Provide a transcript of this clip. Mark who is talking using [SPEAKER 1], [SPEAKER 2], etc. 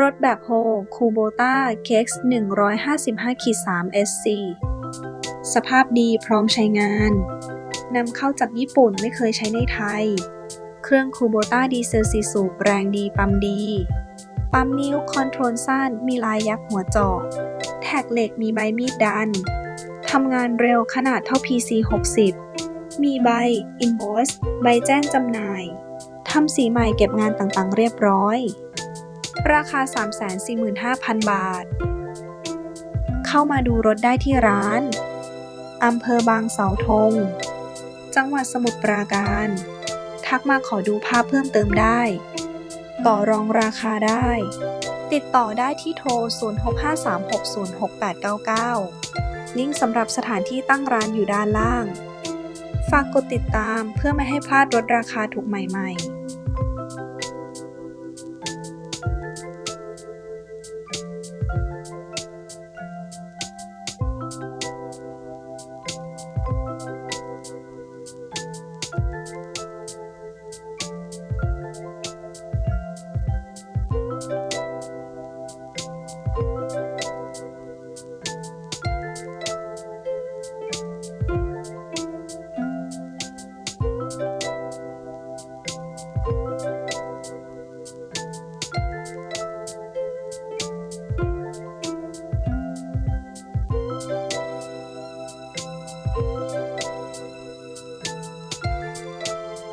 [SPEAKER 1] รถแบบโฮคูโบต้า KX 155ขีด3 SC สภาพดีพร้อมใช้งาน นำเข้าจากญี่ปุ่นไม่เคยใช้ในไทย เครื่องคูโบต้าดีเซลสีสูบแรงดีปั๊มดี ปั๊มนิ้วคอนโทรลสั้นมีลายยักษ์หัวจอก แท็กเหล็กมีใบมีดดัน ทำงานเร็วขนาดเท่า PC 60 มีใบ Invoice ใบแจ้งจำหน่าย ทำสีใหม่เก็บงานต่างๆ เรียบร้อย ราคา 345,000 บาท เข้ามาดูรถได้ที่ร้าน อำเภอบางเสาธง จังหวัดสมุทรปราการ ทักมาขอดูภาพเพิ่มเติมได้ ต่อรองราคาได้ ติดต่อได้ที่โทร 0653606899 ลิงก์สำหรับสถานที่ตั้งร้านอยู่ด้านล่าง ฝากกดติดตามเพื่อไม่ให้พลาดรถราคาถูกใหม่ ๆ